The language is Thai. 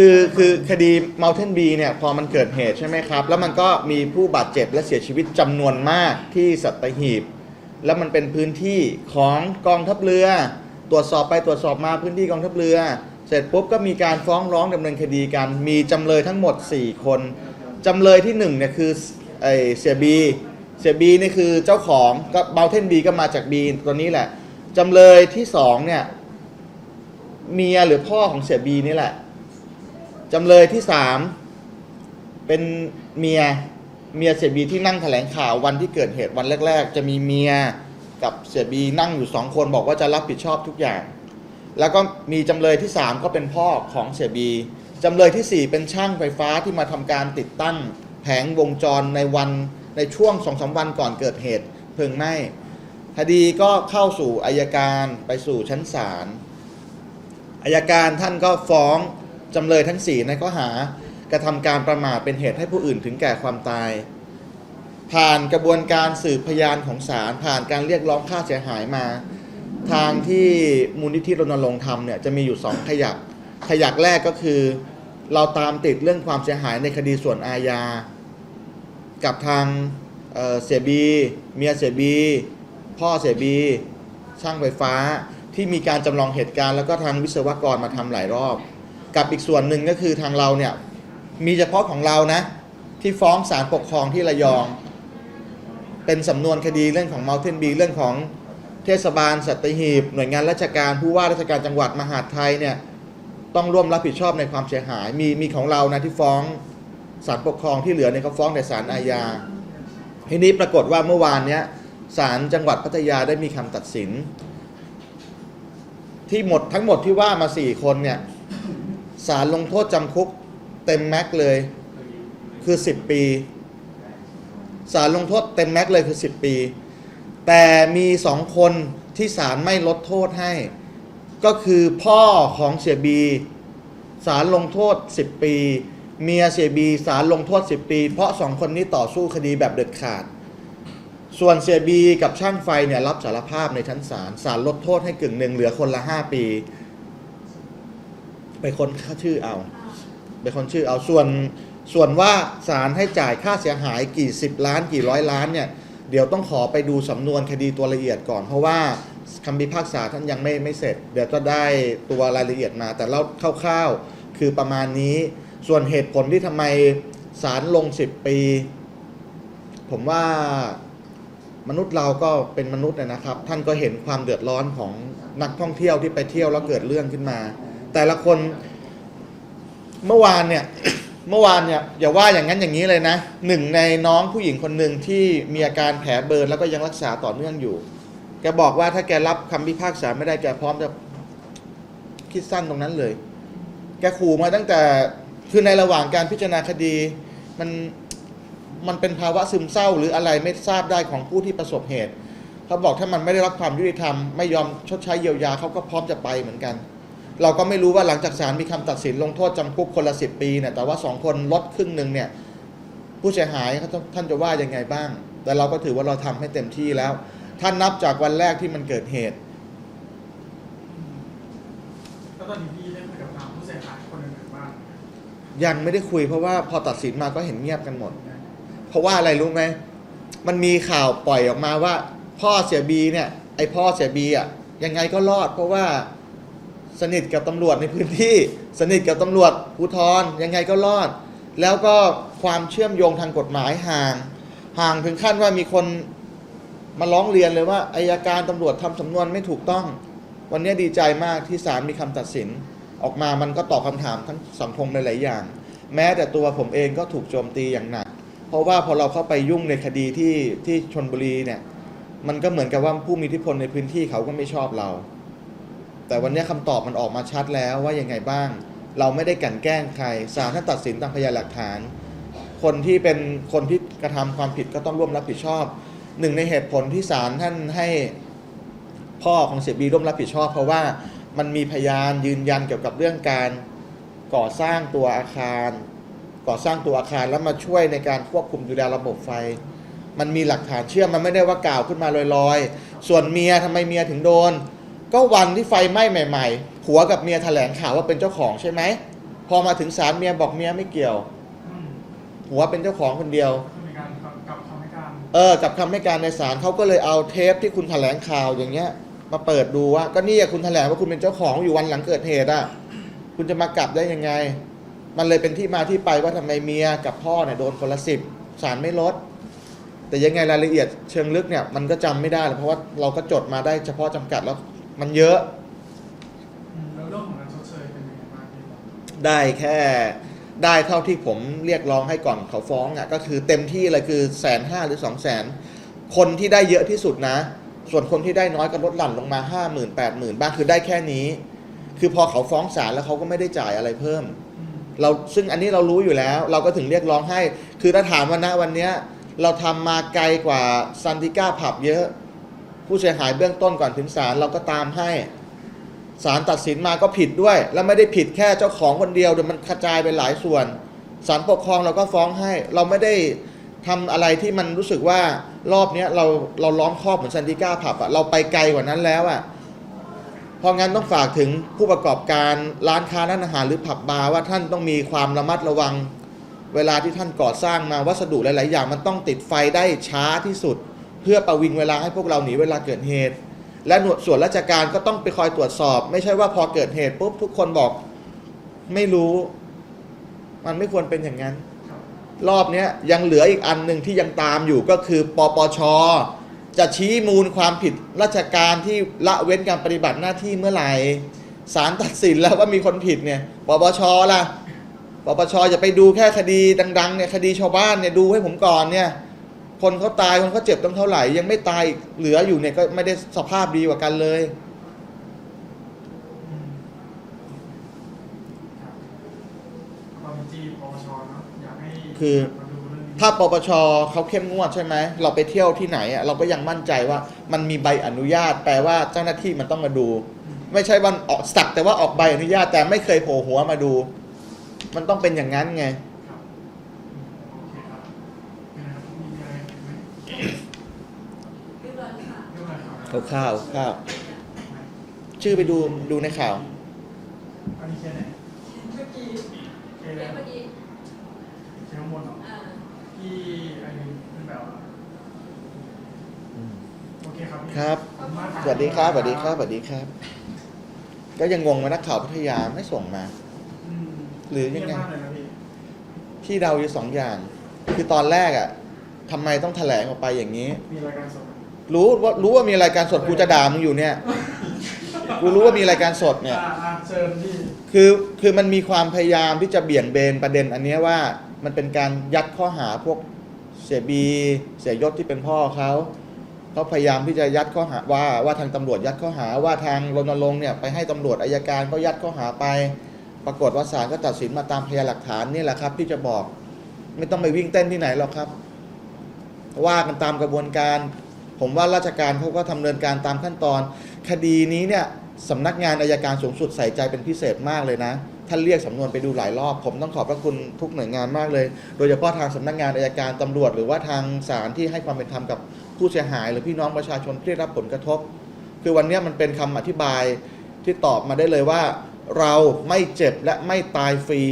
คือคือคดี Mountain B เนี่ยพอมันเกิดเหตุใช่ไหมครับ แล้วมันก็มีผู้บาดเจ็บและเสียชีวิตจำนวนมากที่สัตหีบ แล้วมันเป็นพื้นที่ของกองทัพเรือ ตรวจสอบไปตรวจสอบมาพื้นที่กองทัพเรือ เสร็จปุ๊บก็มีการฟ้องร้องดำเนินคดีกัน มีจำเลยทั้งหมด 4 คนจำเลยที่1เนี่ยคือไอเสียบีเสียบีนี่คือเจ้าของก็ Mountain B ก็มาจาก B ตัวนี้แหละจำเลยที่2เนี่ยเมียหรือพ่อของเสียบีนี่แหละ จำเลยที่สามเป็นเมียเมียเสียบีที่นั่งแถลงข่าววันที่เกิดเหตุวันแรก ๆ จะมีเมียกับเสียบีนั่งอยู่สองคนบอกว่าจะรับผิดชอบทุกอย่าง แล้วก็มีจำเลยที่สามก็เป็นพ่อของเสียบีจำเลยที่สี่เป็นช่างไฟฟ้าที่มาทำการติดตั้งแผงวงจรในวันในช่วงสองสาวันก่อนเกิดเหตุเพลิงไหม้คดีก็เข้าสู่อายการไปสู่ชั้นศาลอายการท่านก็ฟ้อง จำเลยทั้งสี่ในข้อหากระทำการประมาทเป็นเหตุให้ผู้อื่นถึงแก่ความตาย ผ่านกระบวนการสืบพยานของศาลผ่านการเรียกร้องค่าเสียหายมา ทางที่มูลนิธิรณรงค์ทำเนี่ยจะมีอยู่สองขยัก ขยักแรกก็คือ เราตามติดเรื่องความเสียหายในคดีส่วนอาญา กับทางเเสียบี เมียเสียบี พ่อเสียบี ช่างไฟฟ้าที่มีการจำลองเหตุการณ์แล้วก็ทางวิศวกรมาทำหลายรอบ กับอีกส่วนหนึ่งก็คือทางเราเนี่ยมีเฉพาะของเรานะที่ฟ้องศาลปกครองที่ระยอง เป็นสำนวนคดีเรื่องของ Mountain B เรื่องของเทศบาลสัตหีบ หน่วยงานราชการผู้ว่าราชการจังหวัดมหาดไทยเนี่ยต้องร่วมรับผิดชอบในความเสียหาย มีมีของเรานะที่ฟ้องศาลปกครองที่เหลือเนี่ยเขาฟ้องแต่ศาลอาญาทีนี้ปรากฏว่าเมื่อวานเนี้ยศาลจังหวัดพัทยาได้มีคำตัดสิน ที่หมดทั้งหมดที่ว่ามาสี่คนเนี่ย ศาลลงโทษจำคุกเต็มแม็กซ์เลยคือ 10 ปีศาลลงโทษเต็มแม็กซ์เลยคือ 10 ปี แต่มีสองคนที่ศาลไม่ลดโทษให้ ก็คือพ่อของเสียบีศาลลงโทษ 10 ปี เมียเสียบีศาลลงโทษ 10 ปี เพราะสองคนนี้ต่อสู้คดีแบบเด็ดขาด ส่วนเสียบีกับช่างไฟเนี่ยรับสารภาพในชั้นศาลศาลลดโทษให้กึ่งหนึ่งเหลือคนละ 5 ปี ไปคนค่าชื่อเอาไปคนชื่อเอาส่วนส่วนว่าศาลให้จ่ายค่าเสียหายกี่สิบล้านกี่ร้อยล้านเนี่ยเดี๋ยวต้องขอไปดูสำนวนคดีตัวละเอียดก่อน เพราะว่าคำพิพากษาท่านยังไม่ไม่เสร็จ เดี๋ยวก็ได้ตัวรายละเอียดมา แต่เล่าคร่าวๆคือประมาณนี้ ส่วนเหตุผลที่ทำไมศาลลง 10 ปี ผมว่ามนุษย์เราก็เป็นมนุษย์นะครับ ท่านก็เห็นความเดือดร้อนของนักท่องเที่ยวที่ไปเที่ยวแล้วเกิดเรื่องขึ้นมา แต่ละคนเมื่อวานเนี่ย เมื่อวานเนี่ยอย่าว่าอย่างนั้นอย่างนี้เลยนะหนึ่งในน้องผู้หญิงคนหนึ่งที่มีอาการแผลเบิร์นแล้วก็ยังรักษาต่อเนื่องอยู่ แกบอกว่าถ้าแกรับคำพิพากษาไม่ได้แกพร้อมจะคิดสั้นตรงนั้นเลย แกขู่มาตั้งแต่คือในระหว่างการพิจารณาคดีมันมันเป็นภาวะซึมเศร้า หรืออะไรไม่ทราบได้ของผู้ที่ประสบเหตุเขาบอกถ้ามันไม่ได้รับความยุติธรรมไม่ยอมชดใช้เยียวยาเขาก็พร้อมจะไปเหมือนกัน เราก็ไม่รู้ว่าหลังจากศาลมีคำตัดสินลงโทษจำคุกคนละสิบปีเนี่ยแต่ว่าสองคนลดครึ่งหนึ่งเนี่ยผู้เสียหายเขาต้องท่านจะว่ายังไงบ้าง แต่เราก็ถือว่าเราทำให้เต็มที่แล้ว ท่านนับจากวันแรกที่มันเกิดเหตุแล้วตอนนี้พี่ได้คุยกับทางผู้เสียหายคนอื่นๆบ้างยังไม่ได้คุยเพราะว่าพอตัดสินมาก็เห็นเงียบกันหมด เพราะว่าอะไรรู้ไหมมันมีข่าวปล่อยออกมาว่า พ่อเสียบีเนี่ยไอพ่อเสียบีอะยังไงก็รอด เพราะว่า สนิทกับตำรวจในพื้นที่ สนิทกับตำรวจภูธรยังไงก็รอด แล้วก็ความเชื่อมโยงทางกฎหมายห่าง ห่างถึงขั้นว่ามีคนมาร้องเรียนเลยว่าอายการตำรวจทำสำนวนไม่ถูกต้อง วันนี้ดีใจมากที่ศาลมีคำตัดสิน ออกมามันก็ตอบคำถามทั้งสังคมในหลายอย่าง แม้แต่ตัวผมเองก็ถูกโจมตีอย่างหนัก เพราะว่าพอเราเข้าไปยุ่งในคดีที่ที่ชนบุรีเนี่ยมันก็เหมือนกับว่าผู้มีอิทธิพลในพื้นที่เขาก็ไม่ชอบเรา แต่วันนี้คำตอบมันออกมาชัดแล้วว่ายังไงบ้าง เราไม่ได้กลันแกล้งใครศาลท่านตัดสินตามพยานหลักฐาน คนที่เป็นคนที่กระทำความผิดก็ต้องร่วมรับผิดชอบ หนึ่งในเหตุผลที่ศาลท่านให้พ่อของเสียบีร่วมรับผิดชอบ เพราะว่ามันมีพยานยืนยันเกี่ยวกับเรื่องการก่อสร้างตัวอาคาร ก่อสร้างตัวอาคารแล้วมาช่วยในการควบคุมดูแลระบบไฟ มันมีหลักฐานเชื่อมมันไม่ได้ว่ากล่าวขึ้นมาลอยๆ ส่วนเมียทำไมเมียถึงโดน ก็วันที่ไฟไหม้ใหม่ ๆ ผัวกับเมียแถลงข่าวว่าเป็นเจ้าของใช่ไหม พอมาถึงศาลเมียบอกเมียไม่เกี่ยว อืมหัวเป็นเจ้าของคนเดียว คือมีการกลับกลับคำให้การเออ กับคำให้การในศาลเขาก็เลยเอาเทปที่คุณแถลงข่าวอย่างเงี้ย มาเปิดดูว่า ก็นี่อะคุณแถลงว่าคุณเป็นเจ้าของอยู่วันหลังเกิดเหตุอะคุณจะมากลับได้ยังไง มันเลยเป็นที่มาที่ไปว่าทำไมเมียกับพ่อเนี่ยโดนคนละสิบศาลไม่ลด แต่ยังไงรายละเอียดเชิงลึกเนี่ยมันก็จำไม่ได้หรอกเพราะว่าเราก็จดมาได้เฉพาะจำกัดแล้ว มันเยอะอืมแล้วเรื่องของการชดเชยเป็นยังไงบ้างพี่ได้แค่ได้เท่าที่ผมเรียกร้องให้ก่อนเขาฟ้องอะก็คือเต็มที่เลยคือแสนห้าหรือสองแสนคนที่ได้เยอะที่สุดนะ ส่วนคนที่ได้น้อยก็ลดหลั่นลงมาห้าหมื่นแปดหมื่นบ้างคือได้แค่นี้ คือพอเขาฟ้องศาลแล้วเขาก็ไม่ได้จ่ายอะไรเพิ่มอืมเราซึ่งอันนี้เรารู้อยู่แล้ว เราก็ถึงเรียกร้องให้ คือถ้าถามว่าณวันเนี้ยเราทำมาไกลกว่าซันติก้าผับเยอะ ผู้เสียหายเบื้องต้นก่อนถึงศาลเราก็ตามให้ศาลตัดสินมาก็ผิดด้วย แล้วไม่ได้ผิดแค่เจ้าของคนเดียวเดี๋ยวมันกระจายไปหลายส่วนศาลปกครองเราก็ฟ้องให้ เราไม่ได้ทำอะไรที่มันรู้สึกว่ารอบเนี้ยเราเราล้อมครอบเหมือนซันติก้าผับอะเราไปไกลกว่านั้นแล้วอะเพราะงั้นต้องฝากถึงผู้ประกอบการร้านค้าร้านอาหารหรือผับบาร์ว่าท่านต้องมีความระมัดระวัง เวลาที่ท่านก่อสร้างมาวัสดุหลาย ๆ อย่างมันต้องติดไฟได้ช้าที่สุด เพื่อประวิงเวลาให้พวกเราหนีเวลาเกิดเหตุ และหน่วยส่วนราชการก็ต้องไปคอยตรวจสอบ ไม่ใช่ว่าพอเกิดเหตุปุ๊บทุกคนบอกไม่รู้ มันไม่ควรเป็นอย่างนั้น รอบนี้ยยังเหลืออีกอันหนึ่งที่ยังตามอยู่ก็คือปปชจะชี้มูลความผิดราชการที่ละเว้นการปฏิบัติหน้าที่เมื่อไหร่ศาลตัดสินแล้วว่ามีคนผิดเนี่ยปปชล่ะปปชอย่าไปดูแค่คดีดังๆเนี่ยคดีชาวบ้านเนี่ยดูให้ผมก่อนเนี่ย คนเขาตายคนเขาเจ็บต้องเท่าไหร่ ยังไม่ตายอีกเหลืออยู่เนี่ยก็ไม่ได้สภาพดีกว่ากันเลยอืมครับตอนนี้จีปปชเนาะอยากให้คือมาดูเรื่องนี้ถ้าปปชเขาเข้มงวดใช่ไหมเราไปเที่ยวที่ไหนอะเราก็ยังมั่นใจว่ามันมีใบอนุญาต แปลว่าเจ้าหน้าที่มันต้องมาดูอืมไม่ใช่วันออกสักแต่ว่าออกใบอนุญาตแต่ไม่เคยโผล่หัวมาดู มันต้องเป็นอย่างนั้นไง ครับอืมโอเคครับยังไงครับมีอะไรอีกไหม เรียบร้อยค่ะ เรื่องอะไรครับเอาข้าวข้าวชื่อไปดูดูในข่าวอันนี้แค่ไหนเมื่อกี้แค่เมื่ไหนอกี้แค่ข้างบนเหรออ่าที่อันนี้เป็นแบบว่าโอเคครับพี่ครับขอบคุณมากสวัสดีครับสวัสดีครับสวัสดีครับ ก็ยังงงว่านักข่าวพัทยาไม่ส่งมาอืมหรือยังไงเยี่มมากเลยนะพี่ที่เดาอยู่สองอย่าง คือตอนแรกอะทำไมต้องแถลงออกไปอย่างนี้ มีรายการสดไหม รู้ว่ารู้ว่ามีรายการสดกูจะด่ามึงอยู่เนี่ย กูรู้ว่ามีรายการสดเนี่ยอ่าอ่าเชิญพี่คือคือมันมีความพยายามที่จะเบี่ยงเบนประเด็นอันเนี้ยว่ามันเป็นการยัดข้อหาพวกเสียบี เสียยศที่เป็นพ่อเขาเขาพยายามที่จะยัดข้อหาว่าว่าทางตำรวจยัดข้อหาว่าทางรณรงค์เนี่ยไปให้ตำรวจอายการก็ยัดข้อหาไป ปรากฏว่าศาลก็ตัดสินมาตามพยานหลักฐานนี่แหละครับ ที่จะบอก ไม่ต้องไปวิ่งเต้นที่ไหนหรอกครับ ว่ากันตามกระบวนการ ผมว่าราชการเขาก็ทำเนินการตามขั้นตอน คดีนี้เนี่ยสำนักงานอายการสูงสุดใส่ใจเป็นพิเศษมากเลยนะท่านเรียกสำนวนไปดูหลายรอบ ผมต้องขอบพระคุณทุกหน่วยงานมากเลย โดยเฉพาะทางสำนักงานอายการตำรวจ หรือว่าทางศาลที่ให้ความเป็นธรรมกับผู้เสียหาย หรือพี่น้องประชาชนที่ได้รับผลกระทบ คือวันนี้มันเป็นคำอธิบายที่ตอบมาได้เลยว่า เราไม่เจ็บและไม่ตายฟรี